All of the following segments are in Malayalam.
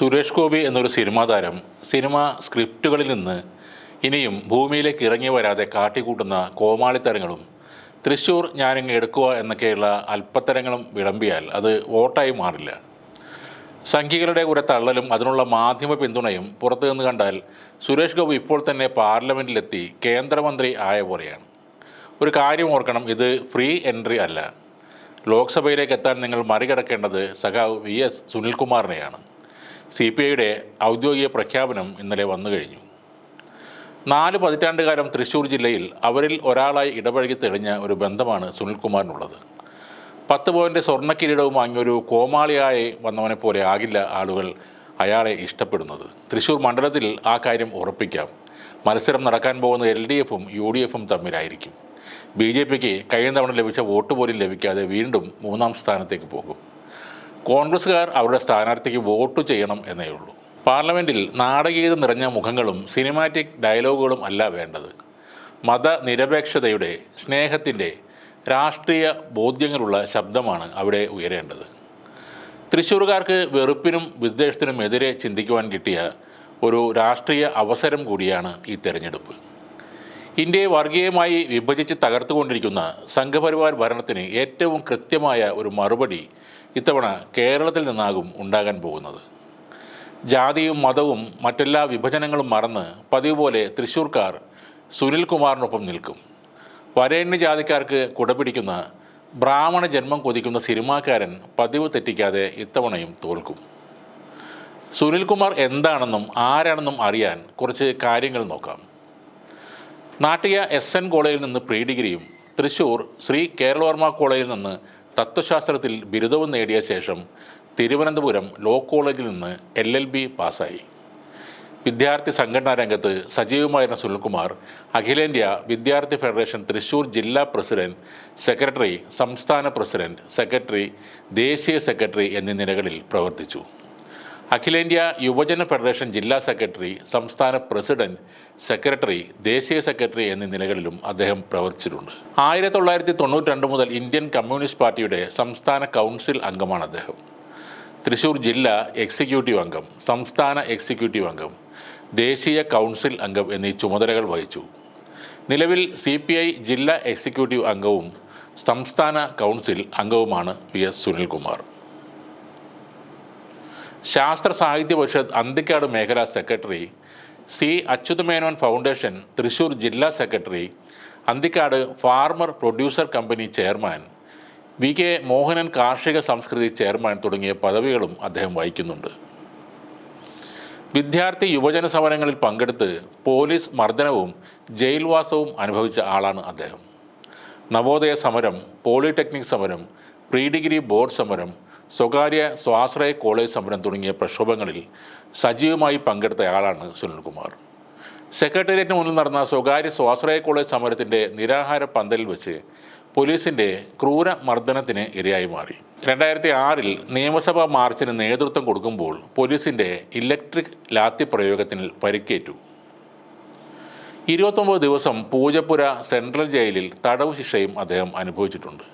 സുരേഷ് ഗോപി എന്നൊരു സിനിമാ താരം സിനിമ സ്ക്രിപ്റ്റുകളിൽ നിന്ന് ഇനിയും ഭൂമിയിലേക്ക് ഇറങ്ങി വരാതെ കാട്ടിക്കൂട്ടുന്ന കോമാളിത്തരങ്ങളും തൃശ്ശൂർ ഞാനിങ്ങ് എടുക്കുക എന്നൊക്കെയുള്ള അല്പത്തരങ്ങളും വിളമ്പിയാൽ അത് വോട്ടായി മാറില്ല. സംഖ്യകളുടെ കുറെ തള്ളലും അതിനുള്ള മാധ്യമ പിന്തുണയും പുറത്തു നിന്ന് കണ്ടാൽ സുരേഷ് ഗോപി ഇപ്പോൾ തന്നെ പാർലമെന്റിലെത്തി കേന്ദ്രമന്ത്രി ആയ പോലെയാണ്. ഒരു കാര്യം ഓർക്കണം ഇത് ഫ്രീ എൻട്രി അല്ല. ലോക്സഭയിലേക്ക് എത്താൻ നിങ്ങൾ മറികടക്കേണ്ടത് സഖാവ് വി എസ് സുനിൽകുമാറിനെയാണ്. സി പി ഐയുടെ ഔദ്യോഗിക പ്രഖ്യാപനം ഇന്നലെ വന്നു കഴിഞ്ഞു. നാല് പതിറ്റാണ്ടുകാലം തൃശ്ശൂർ ജില്ലയിൽ അവരിൽ ഒരാളായി ഇടപഴകി തെളിഞ്ഞ ഒരു ബന്ധമാണ് സുനിൽകുമാറിനുള്ളത്. പത്ത് പോയിന്റ് സ്വർണ കിരീടവും വാങ്ങിയൊരു കോമാളിയായി വന്നവനെ പോലെ ആകില്ല ആളുകൾ അയാളെ ഇഷ്ടപ്പെടുന്നത്. തൃശ്ശൂർ മണ്ഡലത്തിൽ ആ കാര്യം ഉറപ്പിക്കാം. മത്സരം നടക്കാൻ പോകുന്ന എൽ ഡി എഫും യു ഡി എഫും തമ്മിലായിരിക്കും. ബി ജെ പിക്ക് കഴിഞ്ഞ തവണ ലഭിച്ച വോട്ട് പോലും ലഭിക്കാതെ വീണ്ടും മൂന്നാം സ്ഥാനത്തേക്ക് പോകും. കോൺഗ്രസ്സുകാർ അവരുടെ സ്ഥാനാർത്ഥിക്ക് വോട്ട് ചെയ്യണം എന്നേ ഉള്ളൂ. പാർലമെന്റിൽ നാടകീയത നിറഞ്ഞ മുഖങ്ങളും സിനിമാറ്റിക് ഡയലോഗുകളും അല്ല വേണ്ടത്. മതനിരപേക്ഷതയുടെ സ്നേഹത്തിന്റെ രാഷ്ട്രീയ ബോധ്യങ്ങളുള്ള ശബ്ദമാണ് അവിടെ ഉയരേണ്ടത്. തൃശ്ശൂർകാർക്ക് വെറുപ്പിനും വിദ്വേഷത്തിനും എതിരെ ചിന്തിക്കുവാൻ കിട്ടിയ ഒരു രാഷ്ട്രീയ അവസരം കൂടിയാണ് ഈ തെരഞ്ഞെടുപ്പ്. ഇന്ത്യയെ വർഗീയമായി വിഭജിച്ച് തകർത്തുകൊണ്ടിരിക്കുന്ന സംഘപരിവാർ ഭരണത്തിന് ഏറ്റവും കൃത്യമായ ഒരു മറുപടി ഇത്തവണ കേരളത്തിൽ നിന്നാകും ഉണ്ടാകാൻ പോകുന്നത്. ജാതിയും മതവും മറ്റെല്ലാ വിഭജനങ്ങളും മറന്ന് പതിവ് പോലെ തൃശ്ശൂർക്കാർ സുനിൽകുമാറിനൊപ്പം നിൽക്കും. വരേണ്യ ജാതിക്കാർക്ക് കുടപിടിക്കുന്ന ബ്രാഹ്മണ ജന്മം കൊതിക്കുന്ന സിനിമാക്കാരൻ പതിവ് തെറ്റിക്കാതെ ഇത്തവണയും തോൽക്കും. സുനിൽകുമാർ എന്താണെന്നും ആരാണെന്നും അറിയാൻ കുറച്ച് കാര്യങ്ങൾ നോക്കാം. നാട്ടിക എസ് എൻ കോളേജിൽ നിന്ന് പ്രീ ഡിഗ്രിയും തൃശൂർ ശ്രീ കേരളവർമ്മ കോളേജിൽ നിന്ന് തത്വശാസ്ത്രത്തിൽ ബിരുദവും നേടിയ ശേഷം തിരുവനന്തപുരം ലോ കോളേജിൽ നിന്ന് എൽ എൽ ബി പാസ്സായി. വിദ്യാർത്ഥി സംഘടനാ രംഗത്ത് സജീവമായിരുന്ന സുനിൽകുമാർ അഖിലേന്ത്യാ വിദ്യാർത്ഥി ഫെഡറേഷൻ തൃശൂർ ജില്ലാ പ്രസിഡന്റ് സെക്രട്ടറി സംസ്ഥാന പ്രസിഡന്റ് സെക്രട്ടറി ദേശീയ സെക്രട്ടറി എന്നീ നിലകളിൽ പ്രവർത്തിച്ചു. അഖിലേന്ത്യാ യുവജന ഫെഡറേഷൻ ജില്ലാ സെക്രട്ടറി സംസ്ഥാന പ്രസിഡന്റ് സെക്രട്ടറി ദേശീയ സെക്രട്ടറി എന്നീ നിലകളിലും അദ്ദേഹം പ്രവർത്തിച്ചിട്ടുണ്ട്. ആയിരത്തി തൊള്ളായിരത്തി തൊണ്ണൂറ്റി രണ്ട് മുതൽ ഇന്ത്യൻ കമ്മ്യൂണിസ്റ്റ് പാർട്ടിയുടെ സംസ്ഥാന കൗൺസിൽ അംഗമാണ് അദ്ദേഹം. തൃശൂർ ജില്ലാ എക്സിക്യൂട്ടീവ് അംഗം സംസ്ഥാന എക്സിക്യൂട്ടീവ് അംഗം ദേശീയ കൗൺസിൽ അംഗം എന്നീ ചുമതലകൾ വഹിച്ചു. നിലവിൽ സി പി ഐ ജില്ലാ എക്സിക്യൂട്ടീവ് അംഗവും സംസ്ഥാന കൗൺസിൽ അംഗവുമാണ് വി എസ് സുനിൽകുമാർ. ശാസ്ത്ര സാഹിത്യ പരിഷത്ത് അന്തിക്കാട് മേഖലാ secretary C Achuthamenon foundation Thrissur ജില്ലാ secretary Anthikad farmer producer company chairman V K Mohanan കാർഷിക സംസ്കൃതി ചെയർമാൻ തുടങ്ങിയ പദവികളും അദ്ദേഹം വഹിക്കുന്നുണ്ട്. വിദ്യാർത്ഥി യുവജന സമരങ്ങളിൽ പങ്കെടുത്ത് പോലീസ് മർദ്ദനവും ജയിൽവാസവും അനുഭവിച്ച ആളാണ് അദ്ദേഹം. നവോദയ സമരം പോളിടെക്നിക് സമരം പ്രീ ഡിഗ്രി ബോർഡ് സമരം സ്വകാര്യ സ്വാശ്രയ കോളേജ് സമരം തുടങ്ങിയ പ്രക്ഷോഭങ്ങളിൽ സജീവമായി പങ്കെടുത്തയാളാണ് സുനിൽകുമാർ. സെക്രട്ടേറിയറ്റിന് മുന്നിൽ നടന്ന സ്വകാര്യ സ്വാശ്രയ കോളേജ് സമരത്തിന്റെ നിരാഹാര പന്തലിൽ വെച്ച് പോലീസിന്റെ ക്രൂര മർദ്ദനത്തിന് ഇരയായി മാറി. രണ്ടായിരത്തി ആറിൽ നിയമസഭാ മാർച്ചിന് നേതൃത്വം കൊടുക്കുമ്പോൾ പോലീസിന്റെ ഇലക്ട്രിക് ലാത്തി പ്രയോഗത്തിന് പരിക്കേറ്റു. ഇരുപത്തൊമ്പത് ദിവസം പൂജപ്പുര സെൻട്രൽ ജയിലിൽ തടവ് ശിക്ഷയും അദ്ദേഹം അനുഭവിച്ചിട്ടുണ്ട്.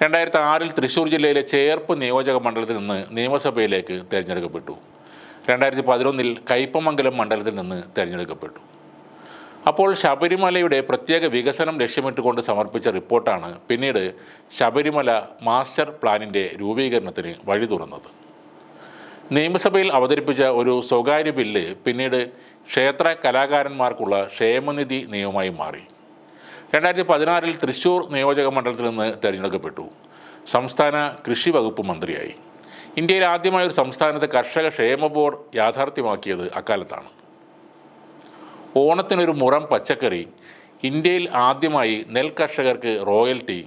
രണ്ടായിരത്തി ആറിൽ തൃശ്ശൂർ ജില്ലയിലെ ചേർപ്പ് നിയോജക മണ്ഡലത്തിൽ നിന്ന് നിയമസഭയിലേക്ക് തിരഞ്ഞെടുക്കപ്പെട്ടു. രണ്ടായിരത്തി പതിനൊന്നിൽ കയ്പമംഗലം മണ്ഡലത്തിൽ നിന്ന് തിരഞ്ഞെടുക്കപ്പെട്ടു. അപ്പോൾ ശബരിമലയുടെ പ്രത്യേക വികസനം ലക്ഷ്യമിട്ടുകൊണ്ട് സമർപ്പിച്ച റിപ്പോർട്ടാണ് പിന്നീട് ശബരിമല മാസ്റ്റർ പ്ലാനിന്റെ രൂപീകരണത്തിന് വഴി തുറന്നത്. നിയമസഭയിൽ അവതരിപ്പിച്ച ഒരു സ്വകാര്യ ബില്ല് പിന്നീട് ക്ഷേത്ര കലാകാരന്മാർക്കുള്ള ക്ഷേമനിധി നിയമമായി മാറി. രണ്ടായിരത്തി പതിനാറിൽ തൃശ്ശൂർ നിയോജക മണ്ഡലത്തിൽ നിന്ന് തിരഞ്ഞെടുക്കപ്പെട്ടു. സംസ്ഥാന കൃഷി വകുപ്പ് മന്ത്രിയായി. ഇന്ത്യയിൽ ആദ്യമായി ഒരു സംസ്ഥാനത്തെ കർഷക ക്ഷേമ ബോർഡ് യാഥാർത്ഥ്യമാക്കിയത് അക്കാലത്താണ്. ഓണത്തിനൊരു മുറം പച്ചക്കറി ഇന്ത്യയിൽ ആദ്യമായി നെൽ കർഷകർക്ക് റോയൽറ്റി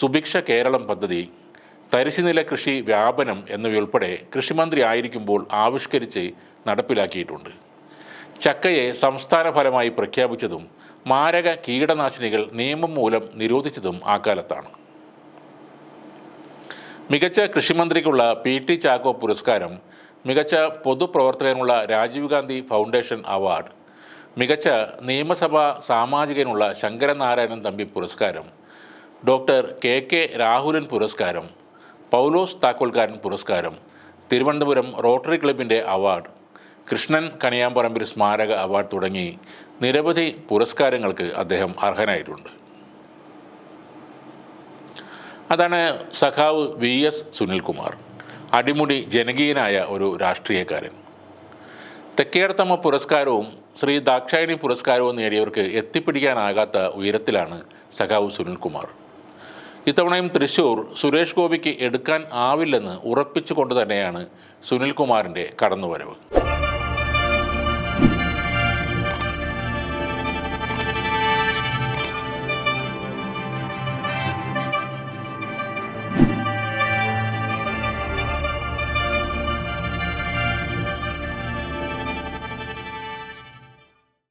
സുഭിക്ഷ കേരളം പദ്ധതി തരിശുനില കൃഷി വ്യാപനം എന്നിവയുൾപ്പെടെ കൃഷിമന്ത്രി ആയിരിക്കുമ്പോൾ ആവിഷ്കരിച്ച് നടപ്പിലാക്കിയിട്ടുണ്ട്. ചക്കയെ സംസ്ഥാന ഫലമായി പ്രഖ്യാപിച്ചതും മാരക കീടനാശിനികൾ നിയമം മൂലം നിരോധിച്ചതും ആ കാലത്താണ്. മികച്ച കൃഷിമന്ത്രിക്കുള്ള പി ടി ചാക്കോ പുരസ്കാരം മികച്ച പൊതുപ്രവർത്തകനുള്ള രാജീവ് ഗാന്ധി ഫൗണ്ടേഷൻ അവാർഡ് മികച്ച നിയമസഭാ സാമാജികനുള്ള ശങ്കരനാരായണൻ തമ്പി പുരസ്കാരം ഡോക്ടർ കെ കെ രാഹുലൻ പുരസ്കാരം പൗലോസ് താക്കോൽക്കാരൻ പുരസ്കാരം തിരുവനന്തപുരം റോട്ടറി ക്ലബിന്റെ അവാർഡ് കൃഷ്ണൻ കണിയാമ്പറമ്പിൽ സ്മാരക അവാർഡ് തുടങ്ങി നിരവധി പുരസ്കാരങ്ങൾക്ക് അദ്ദേഹം അർഹനായിട്ടുണ്ട്. അതാണ് സഖാവ് വി എസ് സുനിൽകുമാർ അടിമുടി ജനകീയനായ ഒരു രാഷ്ട്രീയക്കാരൻ. തെക്കേർത്തമ്മ പുരസ്കാരവും ശ്രീ ദാക്ഷായണി പുരസ്കാരവും നേടിയവർക്ക് എത്തിപ്പിടിക്കാനാകാത്ത ഉയരത്തിലാണ് സഖാവ് സുനിൽകുമാർ. ഇത്തവണയും തൃശൂർ സുരേഷ് ഗോപിക്ക് എടുക്കാൻ ആവില്ലെന്ന് ഉറപ്പിച്ചുകൊണ്ട് തന്നെയാണ് സുനിൽകുമാറിന്റെ കടന്നുവരവ്.